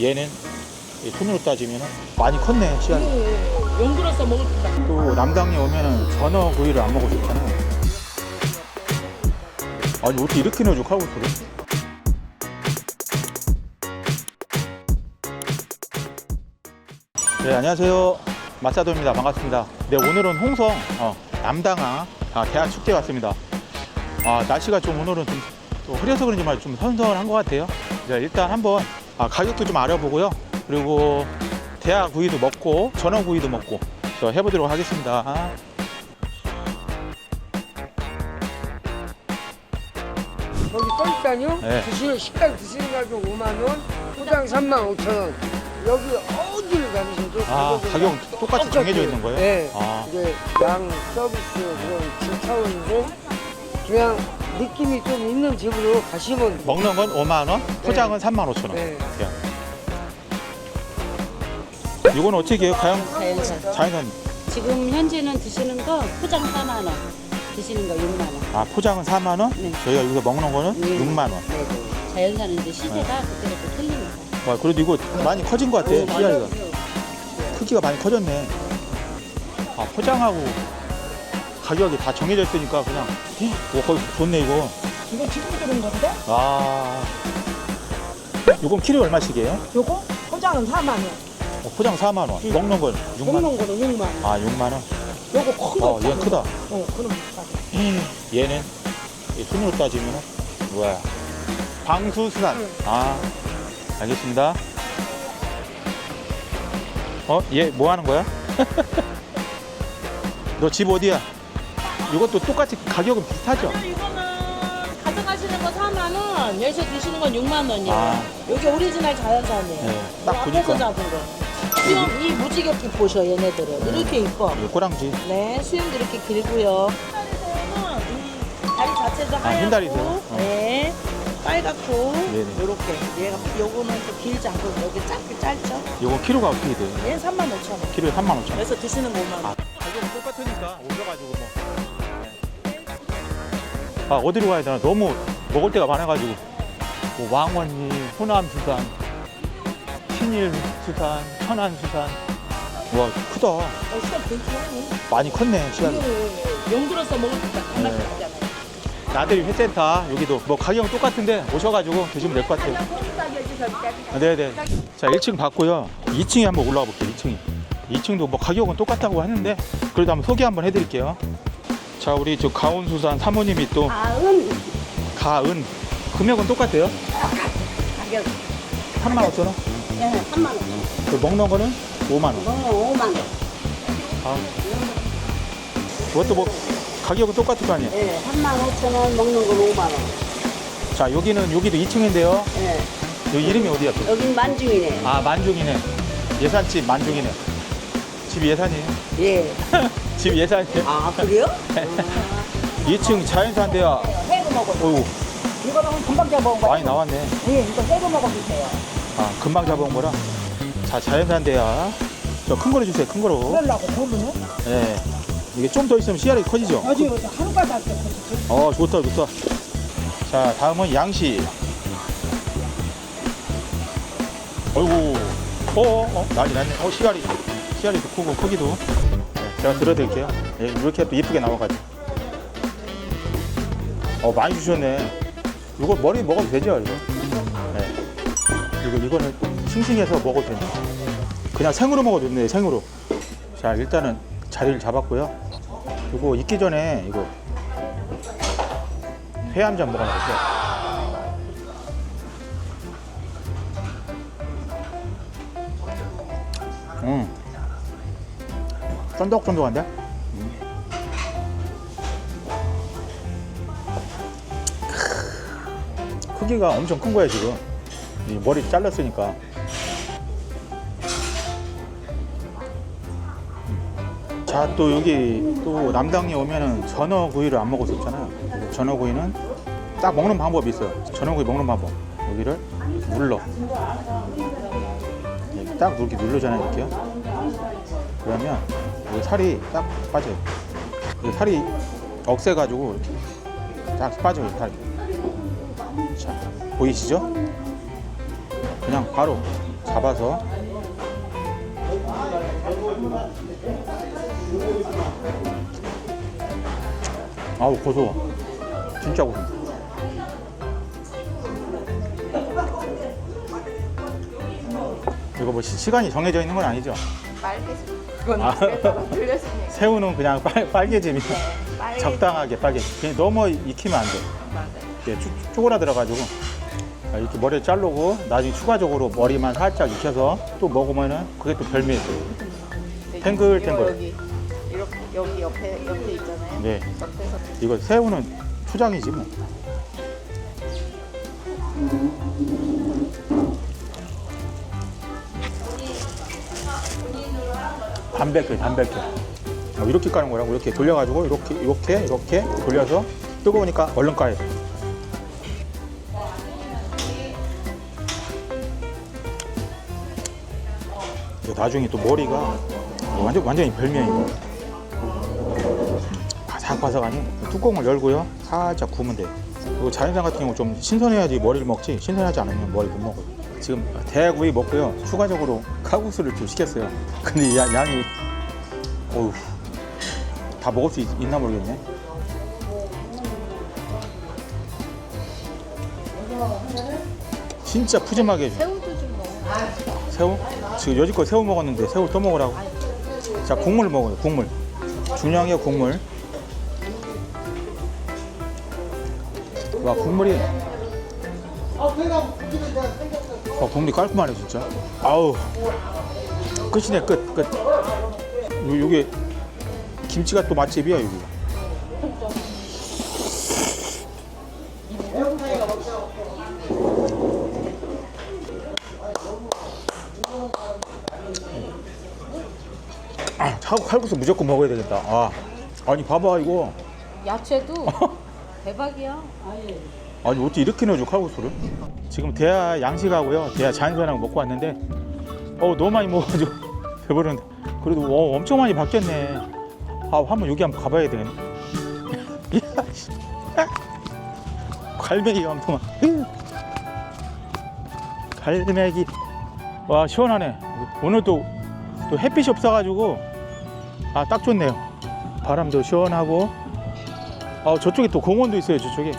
얘는 이 손으로 따지면 많이 컸네 씨알이. 연그러서 먹을 수 있다. 또 남당에 오면은 전어 구이를 안 먹어줬잖아요 아니 어떻게 이렇게 넣어줘 칼국수를 네 안녕하세요. 마사도입니다. 반갑습니다. 네 오늘은 홍성 어, 남당아 아, 대학 축제 왔습니다. 아 날씨가 좀 오늘은 좀 또 흐려서 그런지 말 좀 선선한 것 같아요. 네, 일단 한번 아, 가격도 좀 알아보고요 그리고 대하 구이도 먹고 전어 구이도 먹고 저 해보도록 하겠습니다 거기 써있다니요? 네. 드시는 식당 드시는 가격 5만 원, 포장 3만 5천 원. 여기 어디를 가셔도 아 가격은 가격 다 똑같이 정해져 있는 거예요? 네. 아, 이게 양 서비스 그런 질 차원인데 그냥 느낌이 좀 있는 집으로 가시면. 먹는 건 5만 원, 포장은 3만 5천 원. 네. 이건 어떻게 해요? 가양 자연산. 자연산 지금 현재는 드시는 거 포장 4만 원. 드시는 거 6만 원. 아 포장은 4만 원, 네. 저희가 여기서 먹는 거는 네. 6만 원. 네. 자연산은 이제 시세가 그때그때 틀립니다. 와 그래도 이거 많이 커진 것 같아. 씨알이가 크기가 많이 커졌네. 아 포장하고 가격이 다 정해져 있으니까 그냥 오 거의 좋네 이거. 이거 지금 들은 건데? 아 이건 키로 얼마씩이에요? 요거 포장은 4만 원. 어, 포장 4만 원, 먹는 건 6만 원. 먹는 거는 6만 원. 아 6만 원. 요거 큰 거. 어 얘는 크다. 어, 그럼 비싸. 얘는 이 손으로 따지면 뭐야? 방수수산. 아, 알겠습니다. 어, 얘 뭐 하는 거야? 너 집 어디야? 이것도 똑같이 가격은 비슷하죠? 이거는 가져가시는 거 4만 원, 여기서 드시는 건 6만 원이에요. 아. 여기 오리지널 자연산이에요. 네, 딱 앞에서 보니까 잡은 거. 수염 이 무지개빛 보셔 얘네들은 이렇게 이뻐. 이 꼬랑지. 네, 수염도 이렇게 길고요. 흰다리새는 이 다리 자체도 하얗고, 흰다리새. 어. 네, 빨갛고, 네네. 요렇게. 얘가 요거는 또 길지 않고 여기 짧게 짧죠. 이거 키로가 어떻게 돼? 얘는 3만 5천 원. 키로에 3만 5천 원. 여기서 드시는 거 5만 원. 아, 가격은 똑같으니까 오셔가지고 뭐. 아 어디로 가야 되나? 너무 먹을 데가 많아가지고 뭐 왕원리, 호남수산, 신일수산, 천안수산. 와 크다. 어? 많이 컸네 시간. 연그러서 먹을 수 있다. 네. 나들이 회센터 여기도 뭐 가격 은 똑같은데 오셔가지고 드시면 될 것 같아요. 아, 네네. 자 1층 봤고요. 2층에 한번 올라가 볼게요. 2층이. 2층도 뭐 가격은 똑같다고 하는데 그래도 한번 소개 한번 해드릴게요. 자 우리 저 가온수산 사모님이 또 아은 가은 금액은 똑같아요? 가격. 3만 5천 원? 예, 3만 원. 그 먹는 거는 5만 원. 먹는 거 5만 원. 아. 그것도 뭐 가격은 똑같을 거 아니에요? 예, 3만 5천 원 먹는 건 5만 원. 자 여기는 여기도 2층인데요. 예. 여기 이름이 어디야 또? 여긴 만중이네. 아 만중이네. 예산집 만중이네. 집 예산이에요? 예. 집 예산이에요? 아, 그래요? 2층 자연산대야. 새거 먹어. 어이구 이거는 금방 잡아온 거야. 많이 나왔네. 예, 이거 새거 먹어주세요. 아 금방 잡아온 거라. 자 자연산대야. 저 큰 거로 주세요. 큰 거로. 그러려고 보면은 예. 이게 좀 더 있으면 씨알이 커지죠? 아주 하루가 다 됐어. 어 좋다 좋다 자 다음은 양식 어이구 어 어 어, 난리 났네 어 씨알이 씨알이도 크고 크기도. 네, 제가 들어드릴게요. 예, 이렇게 또 예쁘게 나와가지고. 어 많이 주셨네. 이거 머리 먹어도 되죠 이거? 네. 이거 이거는 싱싱해서 먹어도 된다 그냥 생으로 먹어도 좋네 생으로. 자 일단은 자리를 잡았고요. 이거 익기 전에 이거 회 한 잔 먹어놔보세요. 음. 쫀득쫀득한데? 크기가 엄청 큰 거야, 지금. 이 머리 잘랐으니까. 자, 또 여기 또 남당에 오면은 전어 구이를 안 먹었었잖아요. 전어 구이는 딱 먹는 방법이 있어요. 전어 구이 먹는 방법. 여기를 눌러. 딱 이렇게 누르잖아요, 이렇게요. 그러면 여기 살이 딱 빠져요. 이 살이 억세가지고 이렇게 딱 빠져요, 살이. 자, 보이시죠? 그냥 바로 잡아서 아우 고소워 진짜 고소 이거 뭐 시- 시간이 정해져 있는 건 아니죠? 빨개지. 그건 아. 집에서 들렸으니까. 새우는 그냥 빨, 빨개짐이 빨개. 적당하게 빨개짐 그냥 너무 익히면 안 돼 맞아요. 이게 쭈, 쪼그라들어가지고 아, 이렇게 머리를 자르고 나중에 추가적으로 머리만 살짝 익혀서 또 먹으면은 그게 또 별미예요. 탱글탱글. 여기 이렇게 여기 옆에 옆에 있잖아요. 네. 옆에서 이거 새우는 초장이지 뭐. 담백해, 담백해. 어, 이렇게 까는 거라고 이렇게 돌려가지고 이렇게 이렇게 이렇게 돌려서 뜨거우니까 얼른 까야 돼. 나중에 또 머리가 완전 완전히 별미야 이거. 바삭바삭하니 뚜껑을 열고요 살짝 구우면 돼요 그리고 자연산 같은 경우 좀 신선해야지 머리를 먹지 신선하지 않으면 머리 못 먹어요 지금 대구이 먹고요. 추가적으로 칼국수를 좀 시켰어요. 근데 이 야- 양이 어휴 다 먹을 수 있, 있나 모르겠네. 진짜 푸짐하게 해줘. 새우도 좀 먹어. 새우? 지금 여지껏 새우 먹었는데 새우 또 먹으라고? 자 국물 먹어요 국물. 중요한 게 국물. 와 국물이 와 국물이 깔끔하네 진짜. 아우. 끝이네 끝끝. 요, 요게 김치가 또 맛집이야 여기. 아, 차- 칼국수 무조건 먹어야 되겠다. 아. 아니 봐봐 이거. 야채도 대박이야. 아 니 어떻게 이렇게 넣어줘 칼국수를? 지금 대하 양식하고요. 대하 자연산하고 먹고 왔는데 어 너무 많이 먹어가지고 배부른데. 그래도 어, 엄청 많이 바뀌었네. 아 한번 여기 한번 가봐야 되겠네. 엄청 많 갈매기. 와 시원하네. 오늘 또, 또 햇빛이 없어가지고 아 딱 좋네요. 바람도 시원하고. 아 저쪽에 또 공원도 있어요 저쪽에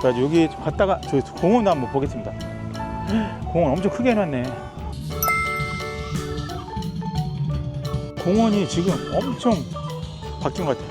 자 여기 갔다가 저 공원도 한번 보겠습니다. 공원 엄청 크게 해놨네. 공원이 지금 엄청 바뀐 것 같아.